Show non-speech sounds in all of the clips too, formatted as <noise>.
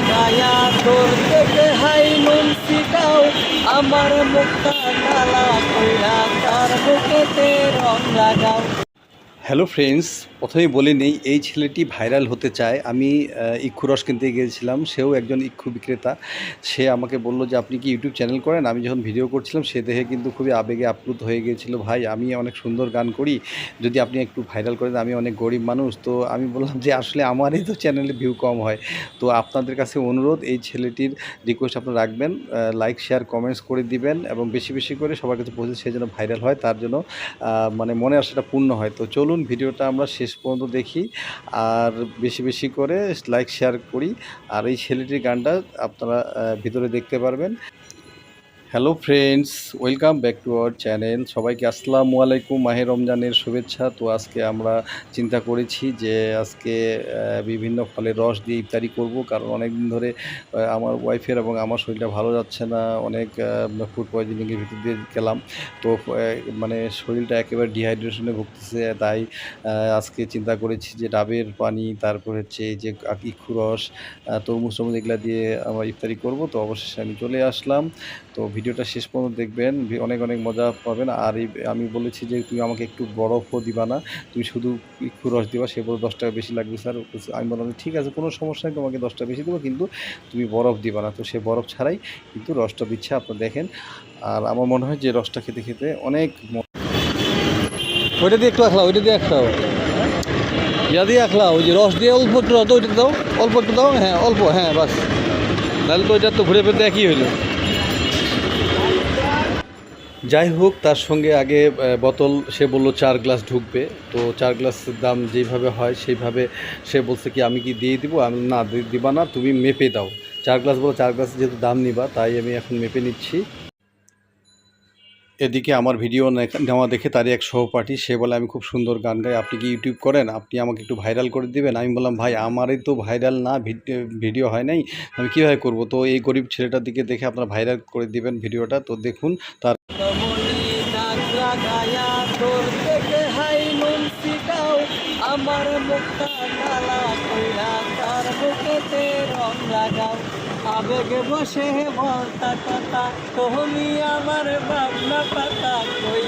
লাগায়া তোর থেকে হাই নুন ছিটাও আমার মুখটা নালা কইরা তার বুকেতে রং লাগাও। হ্যালো ফ্রেন্ডস, প্রথমেই বলে নেই, এই ছেলেটি ভাইরাল হতে চায়। আমি ইক্ষু রস কিনতে গিয়েছিলাম, সেও একজন ইক্ষু বিক্রেতা। সে আমাকে বলল যে, আপনি কি ইউটিউব চ্যানেল করেন? আমি যখন ভিডিও করছিলাম, সে দেখে কিন্তু খুবই আবেগে আপ্লুত হয়ে গিয়েছিল, ভাই, আমি অনেক সুন্দর গান করি, যদি আপনি একটু ভাইরাল করেন, আমি অনেক গরিব মানুষ। তো আমি বললাম যে, আসলে আমারই তো চ্যানেলে ভিউ কম হয়। তো আপনাদের কাছে অনুরোধ, এই ছেলেটির রিকোয়েস্ট আপনারা রাখবেন লাইক শেয়ার কমেন্টস করে দিবেন এবং বেশি বেশি করে সবার কাছে পৌঁছে সে যেন ভাইরাল হয়, তার জন্য মানে মনে আশাটা পূর্ণ হয়। তো চলুন ভিডিওটা আমরা শেষ পর্যন্ত দেখি। আর বেশি বেশি করে লাইক শেয়ার করি। আর এই ছেলেটির গানটা আপনারা ভিতরে দেখতে পারবেন। Hello friends welcome back to our channel সবাইকে আসসালামু আলাইকুম। মাহে রমজানের শুভেচ্ছা। তো আজকে আমরা চিন্তা করেছি যে আজকে বিভিন্ন ফলের রস দিয়ে ইফতারি করব। কারণ অনেক দিন ধরে আমার ওয়াইফের এবং আমার শরীরটা ভালো যাচ্ছে না। অনেক ফুড পয়জনিংয়ের ভিতর দিয়ে গেলাম। তো মানে শরীরটা একেবারে ডিহাইড্রেশনে ভুগতেছে। তাই আজকে চিন্তা করেছি যে ডাবের পানি, তারপর হচ্ছে যে ইক্ষু রস তরমুজ টরমুজ এগুলা দিয়ে আমরা ইফতারি করব। তো অবশেষে আমি চলে আসলাম। তো ভিডিওটা শেষ পর্যন্ত দেখবেন। অনেক অনেক মজা পাবেন। আর আমি বলেছি যে, তুমি আমাকে একটু বরফও দিবা না। তুমি শুধু একটু রস দিবা, সে বলে দশ টাকা বেশি লাগবে, স্যার। আমি বললাম ঠিক আছে, কোনো সমস্যা নেই, তোমাকে দশ টাকা বেশি দেবো, কিন্তু তুমি বরফ দিবা না। তো সে বরফ ছাড়াই কিন্তু রসটা দিচ্ছে আপনারা দেখেন। আর আমার মনে হয় যে, রসটা খেতে খেতে অনেক ওইটা দিয়ে একটু আখলাও ওইটা দিয়ে একটাও ইয়া দিয়ে আখলাও ওই যে রস দিয়ে অল্প একটু দাও তো ওইটা দাও, অল্প একটু দাও হ্যাঁ অল্প হ্যাঁ বাস। তাহলে তো ওইটা তো ঘুরে ফিরতে একই হইল। যাই হোক, তার সঙ্গে আগে বোতল, সে বলল চার গ্লাস ঢুকবে। তো চার গ্লাস দাম যেভাবে হয়, সেইভাবে সে বলছে কি, আমি কি দিয়ে দিব? আমি না দিবা না, তুমি মেপে দাও। চার গ্লাস বলো, চার গ্লাস যেহেতু দাম নিবা, তাই আমি এখন মেপে নিচ্ছি। এদিকে আমার ভিডিও নেওয়া দেখে তারই এক সহপাঠী, সে বলে, আমি খুব সুন্দর গান গাই, আপনি কি ইউটিউব করেন? আপনি আমাকে একটু ভাইরাল করে দিবেন? আমি বললাম, ভাই, আমারই তো ভাইরাল না, ভিড- ভিডিও হয় নাই, আমি কীভাবে করব? তো এই গরিব ছেলেটার দিকে দেখে আপনারা ভাইরাল করে দিবেন ভিডিওটা, তো দেখুন তার আমার আবেগে বসে বলতা কথা তুমি আমার ভাবনা পাতা কই।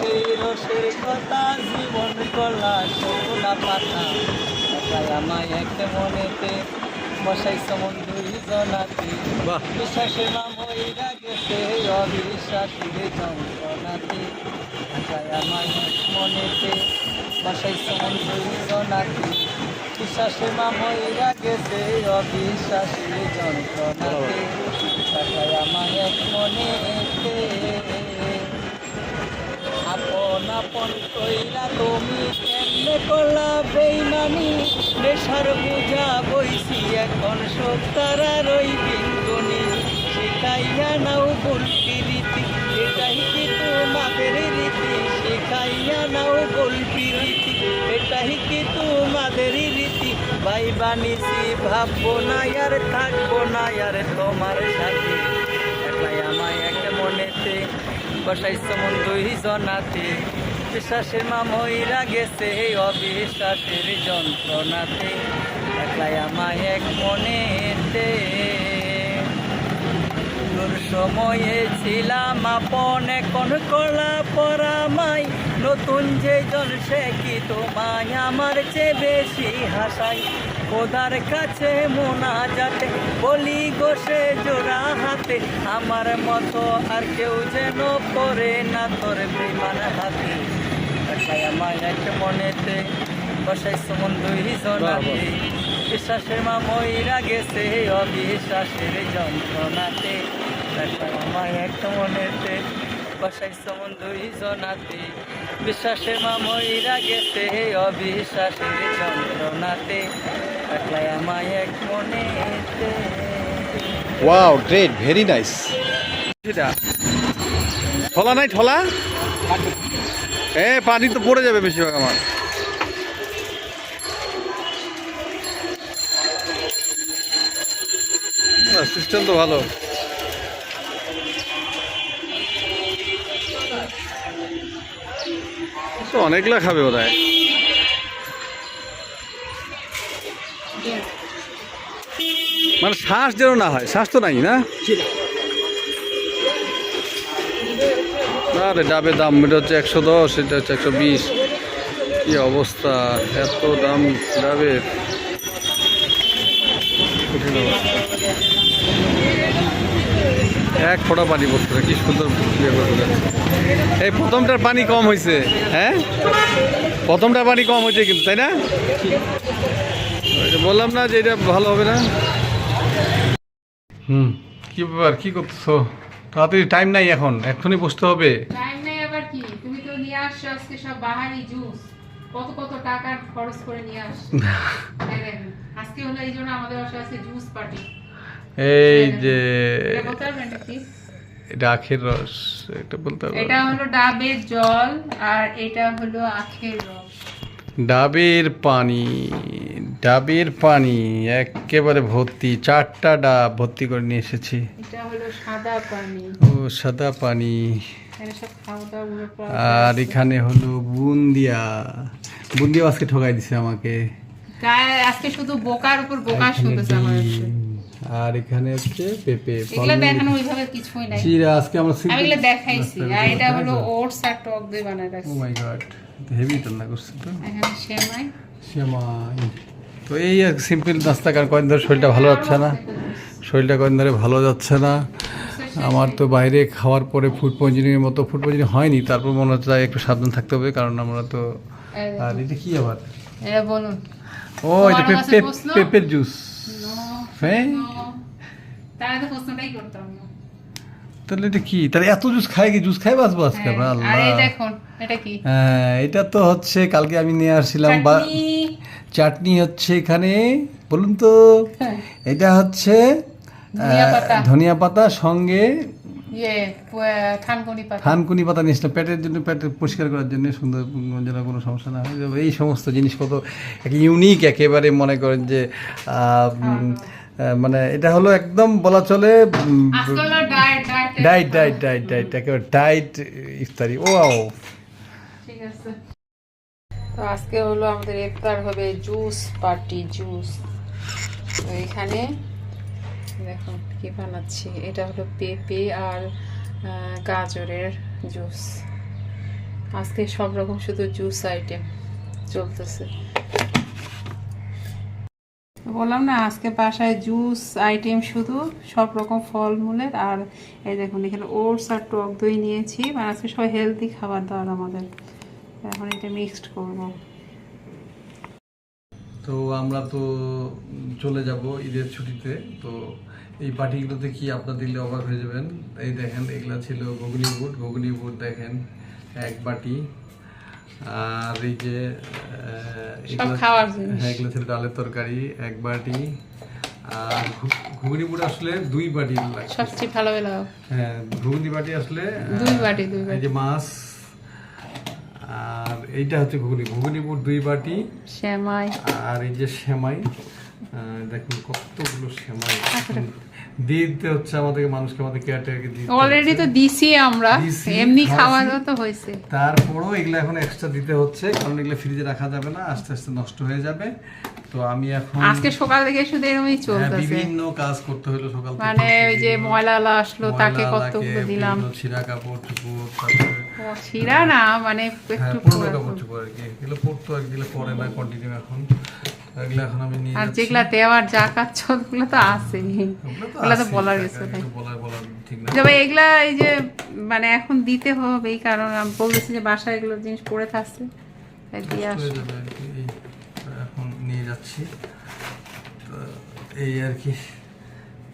সেই রসের কথা জীবন কলা শোনা পাতা। তাই আমায় একটা মনেতে বসাই সমন দুইজনাতে বিশ্বাসে মামইরা গেছে অবিশ্বাসীর যন্ত্রণাতে। ঢাকায় আমার মনেতে বাসাই সমন দুইজনাতে বিশ্বাসে মামইরা গেছে অবিশ্বাসীর যন্ত্রণাতে মনেতে আপন আপন কইরা তুমি কেমনে করলা বেইমানি? নেশার বুঝা বইছি এখন সত্তারার ওই বিন্দুনি। শিখাইয়া নাও বলতি রীতি, এটাই কি তোমাদের রীতি? শিখাইয়া নাও বলতি রীতি, এটাই কি রীতি ভাই বানিছি ভাববো না আর থাকব না আর তোমার সাথে। একলাই আমায় এক মনেতে বসাইছ মন দুই জনাতে। বিশ্বাসের মামইরা গেছে এই অবিশ্বাসের যন্ত্রণাতে। একলাই আমায় এক মনেতে সময়ে ছিলাম আপন এখন কলা পরামাই। নতুন যে জন সে কি তোমায় আমার চেয়ে বেশি হাসাই? খোদার কাছে মোনা যাতে বলি গোসে জোড়া হাতে। আমার মতো আর কেউ যেন পড়ে না তোর বিমান হাতে। আমার এক মনেতে বসাই সমন দুই জনাতে বিশ্বাসের মা ময়রা গেছে অবিশ্বাসের যন্ত্রণাতে। তাই আমার এক মনেতে বসাই সমন দুই জনাতে বিশ্বাসের মা ময়রা গেছে অবিশ্বাসের যন্ত্রণাতে একলাই আমায় এক মনেতে ওয়াও গ্রেট ভেরি নাইস ঠলা নাই, ঠলা? এ, পানি তো পড়ে যাবে বেশিরভাগ আমার। সিস্টেম তো ভালো। তো অনেকগুলা খাবে বোধ হয় মানে শ্বাস যেন না হয়, শ্বাস তো নাই না? আরে ডাবের দাম, এটা হচ্ছে একশো দশ, এটা হচ্ছে একশো বিশ। কি অবস্থা, এত দাম ডাবের। এক ফোঁটা পানি পড়ছে না, কি সুন্দর ইয়ে। এই প্রথমটার পানি কম হয়েছে হ্যাঁ? প্রথমটা পানি কম হয়েছে কিন্তু তাই না? বললাম না যে এটা ভালো হবে না। হুম কি ব্যাপার কি করতেছো? তাড়াতাড়ি টাইম নাই এখন এখনই বসতে হবে। টাইম নেই আবার কি? তুমি তো নিয়ে আসছো আজকে সব বাহারি জুস কত কত টাকা খরচ করে নিয়ে আসছো। <laughs> আজকে হলো এই জন্য আমাদের বাসায় আছে জুস পার্টি এই যে এটা? এটা আখের রস এটা বলতে হবে এটা হলো ডাবের জল আর এটা হলো আখের রস। ডাবের পানি ডাবের পানি একেবারে ভর্তি চারটা ডাব ভর্তি করে নিয়ে এসেছি। এটা হলো সাদা পানি। ও সাদা পানি। আর এখানে হলো বুন্দিয়া। বুন্দিয়া আজকে ঠকাই দিছে আমাকে। আজকে শুধু বোকার উপর বোকা এখানে শুতেছে আমার। আর এখানে হচ্ছে পেঁপে এগুলো দেখানো ওইভাবে কিছুই নাই। চিরা আজকে আমরা আমি এগুলো দেখাইছি আর এটা হলো ওটস আর টক বানায় ও মাই গড হেভি রান্না করছে তো। এখানে সেমাই। সেমাই। তো এই আর সিম্পল নাস্তা কারণ কয়েকদিন ধরে শরীরটা ভালো যাচ্ছে না। শরীরটা কয়েকদিন ধরে ভালো যাচ্ছে না। আমার তো বাইরে খাওয়ার পরে ফুড পয়জনিংয়ের মতো ফুড পয়জনিং হয়নি তারপর মনে হচ্ছে একটু সাবধান থাকতে হবে কারণ আমরা তো আর এটা কি আবার? এটা বলুন। ও এটা পেঁপে পেঁপের জুস হ্যাঁ? তাহলে তো প্রশ্নটাই করতাম না। তাহলে এটা কি? তাহলে এত জুস খাই কি? জুস খাই বাঁচবো আজকে? আমরা হ্যাঁ, আল্লাহ। দেখুন এটা কি? হ্যাঁ এটা তো হচ্ছে কালকে আমি নিয়ে আসছিলাম বা চাটনি। হচ্ছে এখানে বলুন তো। হ্যাঁ, এটা হচ্ছে ধনিয়া পাতা। সঙ্গে ইয়ে থানকুনি পাতা। নিয়েছিলাম পেটের জন্য পেট পরিষ্কার করার জন্য সুন্দর যেন কোনো সমস্যা না হয়। এই সমস্ত জিনিস কত ইউনিক একেবারে মনে করেন যে আহ, মানে এটা হলো একদম বলা চলে ডাইট ডাইট ডাইট ডাইট একেবারে ডাইট ইফতারি। ও ঠিক আছে। তো আজকে হলো আমাদের ইফতার হবে জুস পার্টি জুস। তো এখানে দেখুন কি বানাচ্ছি। এটা হলো পেঁপে আর গাজরের জুস। আজকে সব রকম শুধু জুস আইটেম চলতেছে। বললাম না, আজকে বাসায় জুস, আইটেম শুধু সব রকম ফলমূলের। আর এই দেখুন, এখানে ওটস আর টক দই নিয়েছি। মানে আজকে সবাই হেলদি খাবার দাবার আমাদের। এখন এটা মিক্সড করব। তো আমরা তো চলে যাব ঈদের ছুটিতে। তো এই পার্টিগুলোতে কি আপনার দিলে অবাক হয়ে যাবেন? এই দেখেন, এগুলা ছিল ঘুগনি বুট। ঘুগনি বুট দেখেন, এক বাটি। আর এই যে এগুলো-। হ্যাঁ ছিল ডালের তরকারি এক বাটি আর ঘুগনি বুট আসলে দুই বাটি সবচেয়ে ভালো ভালো হ্যাঁ ঘুগনি বাটি আসলে দুই বাটি, দুই এই যে মাছ আর এইটা হচ্ছে ঘুগনি। ঘুগনি বুট দুই বাটি। শ্যামাই আর এই যে সেমাই দেখুন কতগুলো সেমাই। দিতে হচ্ছে আমাদেরকে মানুষকে আমাদের কেয়ারটেকারকে দিতে অলরেডি তো দিছি আমরা এমনি খাওয়া দাওয়া তো হয়েছে। তারপরও এগুলো এখন এক্সট্রা দিতে হচ্ছে কারণ এগুলো ফ্রিজে রাখা যাবে না আস্তে আস্তে নষ্ট হয়ে যাবে। তো আমি এখন আজকে সকাল থেকে শুধু এরকমই হ্যাঁ, চলতেছে। বিভিন্ন কাজ করতে হলো সকাল থেকে। মানে ওই যে ময়লা আসলো তাকে কতগুলো দিলাম। বিভিন্ন কাপড় চোপড় তারপরে ও, না মানে হ্যাঁ একটু পুরো- কাপড় চোপড় আর কি। এগুলো পরতো আর কি, পরে না কন্টিনিউ এখন। এগুলো এখন আমি নিয়ে আর। যেগুলা দেওয়ার কাজ ওগুলো তো আছে ওগুলো তো বলার কিছু নেই। তবে এগুলা এই যে মানে এখন দিতে হবে এই কারণ আমি বলতেছি যে বাসায় এগুলো জিনিস পড়ে থাকছে তাই দিয়ে আর এখন নিয়ে যাচ্ছি। এই আর কি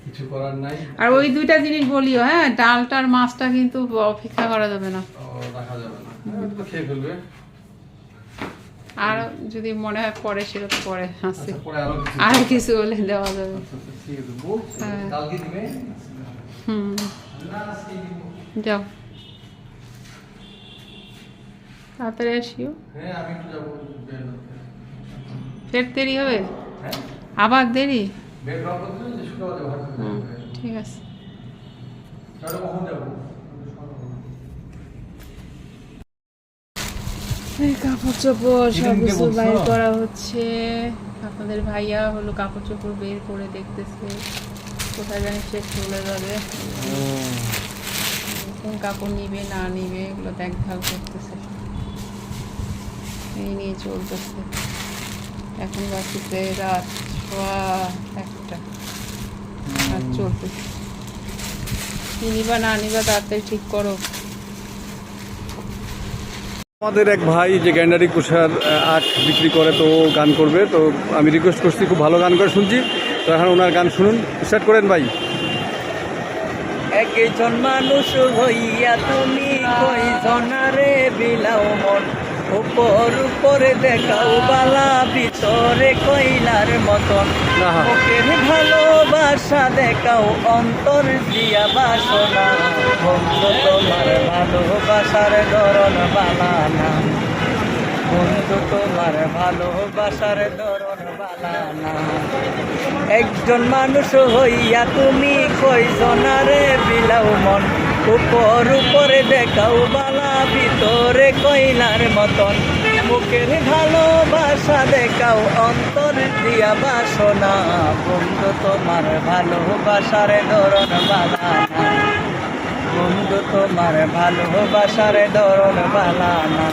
কিছু করার নাই। আর ওই দুইটা জিনিস বলিও হ্যাঁ ডালটার মাছটা কিন্তু অপেক্ষা করা যাবে না। রাখা যাবে না। খেয়ে ফেলবে। আর যদি মনে হয় পরে সেটা তো পরে আছে আচ্ছা আরও কিছু। হলে দেওয়া যাবে। আচ্ছা, আচ্ছা, ঠিক আছে হ্যাঁ। হুম। যাও। তাড়াতাড়ি আসিও। হ্যাঁ। ফের দেরি হবে? হ্যাঁ। আবার দেরি? বের হওয়ার কথা যে শুক্রবার যাব হাট করতে হুম, হবে। ঠিক আছে তাহলে কখন যাব এই কাপড় চোপড় সব কিছু? বাইর করা হচ্ছে। আপনাদের ভাইয়া হলো কাপড় চোপড় বের করে দেখতেছে। কোথায় জানি সে চলে যাবে। কোন কাপড় নিবে না নিবে এগুলো দেখভাল করতেছে। এই নিয়ে চলতেছে। এখন বাকিতে রাত সোয়া একটা। আর চলতেছে। নিবা না নিবা তাড়াতাড়ি ঠিক করো। আমাদের এক ভাই যে গ্যান্ডারি কুষার আখ বিক্রি করে তো গান করবে, তো আমি রিকোয়েস্ট করছি, খুব ভালো গান করে শুনছি। তো এখন ওনার গান শুনুন। স্টার্ট করেন ভাই। একজন মানুষ হইয়া তুমি কইজনারে বিলাও মন? উপর উপরে দেখাও বালা ভিতরে কইলার মতন। মুখের ভালোবাসা দেখাও অন্তর দিয়া বাসনা। বন্ধু তোমার ভালোবাসার ধরন বালানা বন্ধু তোমার ভালোবাসার ধরন বালানা একজন মানুষ হইয়া তুমি কইজনারে বিলাও মন। উপর উপরে দেখাও বালা, ভিতরে কইলার মতন। মুখের ভালোবাসা দেখাও, অন্তর দিয়া বাসনা। বন্ধু, তোমার ভালোবাসার ধরন বালানা বন্ধু, তোমার ভালোবাসার ধরন বালানা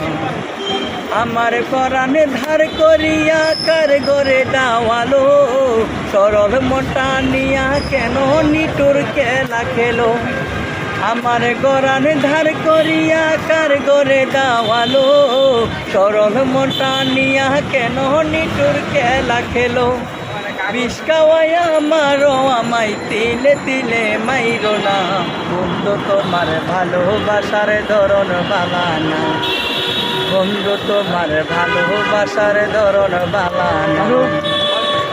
আমার পরাণে ধার করিয়া কার গরে দাওয়ালো? সরল মোটা নিয়া কেন নিটুর খেলা খেলো? আমার গরানে ধার করিয়া কার গরে দাওয়ালো? সরল মোটা নিয়া কেন নিটুর খেলা খেলো? বিষ খাওয়াইয়া আমায় তিলে তিলে মাইরো না। বন্ধু, তোমার ভালোবাসার ধরন বালানা বন্ধু, তোমার ভালোবাসার ধরন বালানা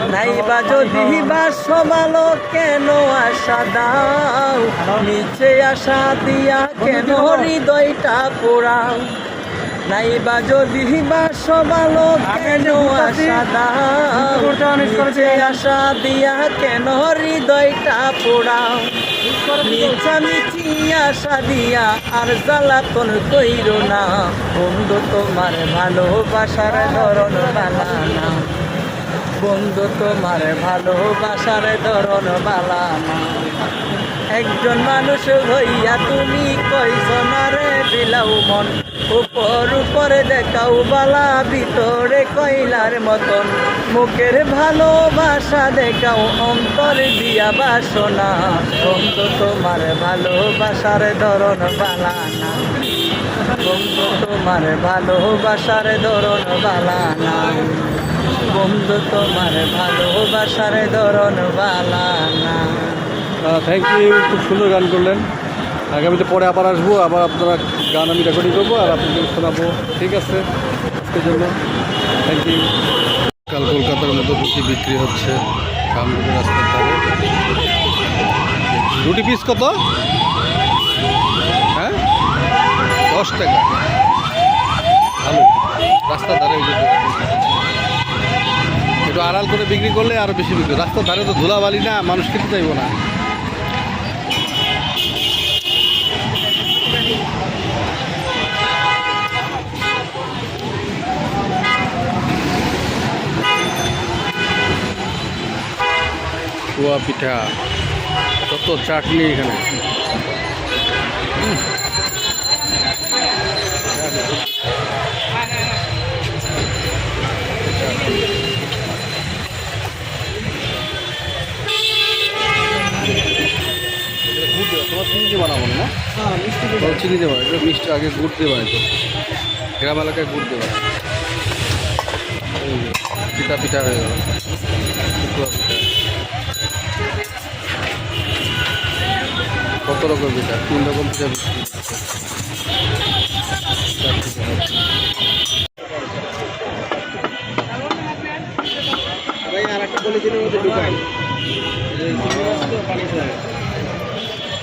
নাইবা যদি বাস ভালো কেন আশা দাও? নিচে আশা দিয়া কেন হৃদয়টা পোড়াও? নাইবা যদি বাস ভালো কেন আশা দাও? নিচে আশা দিয়া কেন হৃদয়টা পোড়াও? মিছামিছি আশা দিয়া আর জ্বালাতন কইর না। বন্ধু, তোমার ভালোবাসার ধরন বালানা বন্ধু, তোমার ভালোবাসার ধরন বালানা একজন মানুষ হইয়া তুমি কইজনারে বিলাও মন। উপর উপরে দেখাও বালা, ভিতরে কইলার মতন। মুখের ভালোবাসা দেখাও, অন্তর দিয়া বাসনা। বন্ধু, তোমার ভালোবাসার ধরন বালানা বন্ধু, তোমার ভালোবাসার ধরন বালানা বন্ধু তোমার ভালোবাসার ধরন বালানা থ্যাংক ইউ খুব সুন্দর গান করলেন। আগামীতে পরে আবার আসব আবার আপনারা গান আমি রেকর্ডিং করব আর আপনাদের শোনাবো। ঠিক আছে? আজকের জন্য থ্যাংক ইউ কাল কলকাতার মতো রুটি বিক্রি হচ্ছে কামরুটি রাস্তার ধারে। রুটি পিস কত? হ্যাঁ? দশ টাকা। ভালো। রাস্তার ধারে একটু আড়াল করে বিক্রি করলে আরও বেশি বিক্রি রাস্তার ধারে তো ধুলাবালি না, মানুষ খেতে চাইব না। পিঠা, কত চাটনি এখানে উম। এটা গুড় দিয়ে বানাবো না তোমার চিনি দেওয়া এটা মিষ্টি আগে গুড় দিয়ে বানাইতো গ্রাম এলাকায় গুড় দেওয়া এই পিঠা পিঠা হয়ে গেল কত রকম পিঠা তিন রকম পিঠা বিক্রি করছে। চার পিঠা হচ্ছে।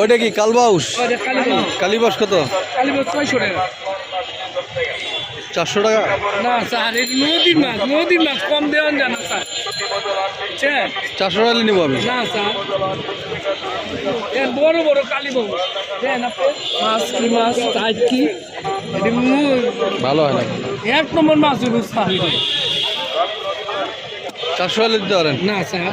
ওইটা কি কালবাউস কত? চারশো টাকা? না স্যার নদীর মাছ নদীর মাছ কম দেওয়া যায় না স্যার। চারশো টাকা নিবো আমি। না স্যার। বড় বড় কালীবাবু দেন মাছ কি মাছ তাই কি? ভালো হয় না। এক নম্বর মাছ। চারশো টাকা দিতে পারেন? না স্যার।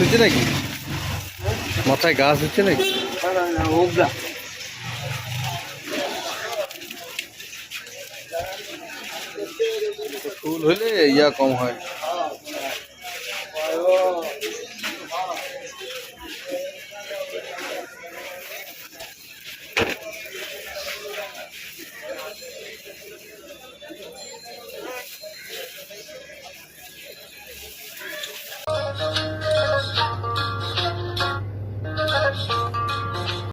হচ্ছে নাকি? মাথায় গাছ হচ্ছে নাকি? ফুল হইলে ইয়া কম হয়।